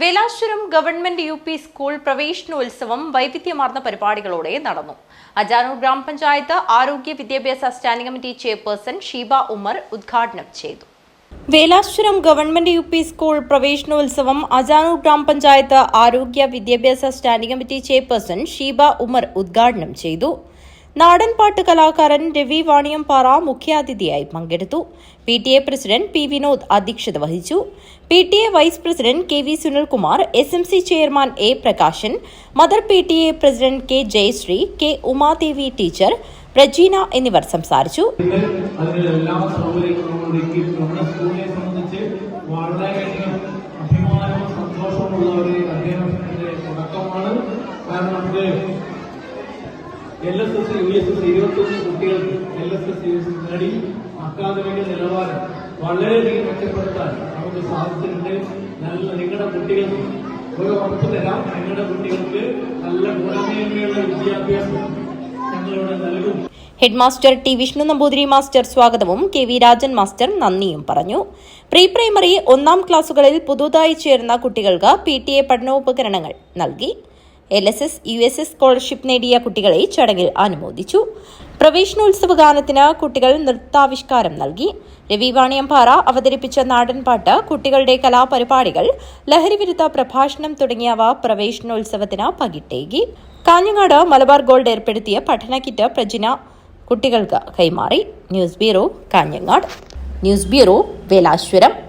Velashwaram government U P school പ്രവേശനോത്സവം വൈവിധ്യമാർന്ന പരിപാടികളോടെ നടന്നു. അജാനൂർ ഗ്രാമപഞ്ചായത്ത് ആരോഗ്യ വിദ്യാഭ്യാസ standing committee chairperson Sheeba Umar ഉദ്ഘാടനം ചെയ്തു. Velashwaram government U P school പ്രവേശനോത്സവം അജാനൂർ ഗ്രാമപഞ്ചായത്ത് ആരോഗ്യ വിദ്യാഭ്യാസ standing committee chairperson Sheeba Umar ഉദ്ഘാടനം ചെയ്തു. നാടൻപാട്ട് കലാകാരൻ രവി വാണിയംപാറ മുഖ്യാതിഥിയായി പങ്കെടുത്തു. P T A president P Vinod അധ്യക്ഷത വഹിച്ചു. P T A vice president K V Sunilkumar S M C chairman A Prakashan mother P T A president K Jayasree K Umadevi teacher Prajeena എന്നിവർ സംസാരിച്ചു. L S S U S S ഇരുപത്തൊന്ന് കുട്ടികൾക്ക് L S S U S S നേടി അക്കാദമിക നിലവാരം വളരെയധികം മെച്ചപ്പെടുത്താൻ നമുക്ക് സാധിച്ചിട്ടുണ്ട്. നല്ല നിങ്ങളുടെ കുട്ടികൾക്ക് ഒരു ഉറപ്പ് തരാം. നിങ്ങളുടെ കുട്ടികൾക്ക് നല്ല ഗുണമേന്മയുള്ള വിദ്യാഭ്യാസം ഞങ്ങളിവിടെ നൽകും. Headmaster T Vishnu Namboothiri master സ്വാഗതവും കെ വി രാജൻ മാസ്റ്റർ നന്ദിയും പറഞ്ഞു. പ്രീ പ്രൈമറി ഒന്നാം ക്ലാസുകളിൽ പുതുതായി ചേർന്ന കുട്ടികൾക്ക് പി ടി എ പഠനോപകരണങ്ങൾ നൽകി. L S S U S S scholarship നേടിയ കുട്ടികളെ ചടങ്ങിൽ അനുമോദിച്ചു. പ്രവേശനോത്സവ ഗാനത്തിന് കുട്ടികൾ നൃത്താവിഷ്കാരം നൽകി. രവി വാണിയംപാറ അവതരിപ്പിച്ച നാടൻപാട്ട് കുട്ടികളുടെ കലാപരിപാടികൾ ലഹരിവിരുദ്ധ പ്രഭാഷണം തുടങ്ങിയവ പ്രവേശനോത്സവത്തിന് പകിട്ടേകി. കാഞ്ഞങ്ങാട് മലബാർ ഗോൾഡ് ഏർപ്പെടുത്തിയ പഠന കിറ്റ് പ്രജിന കുട്ടികൾക്ക് കൈമാറി. News bureau Kanhangad. News bureau Velashwaram.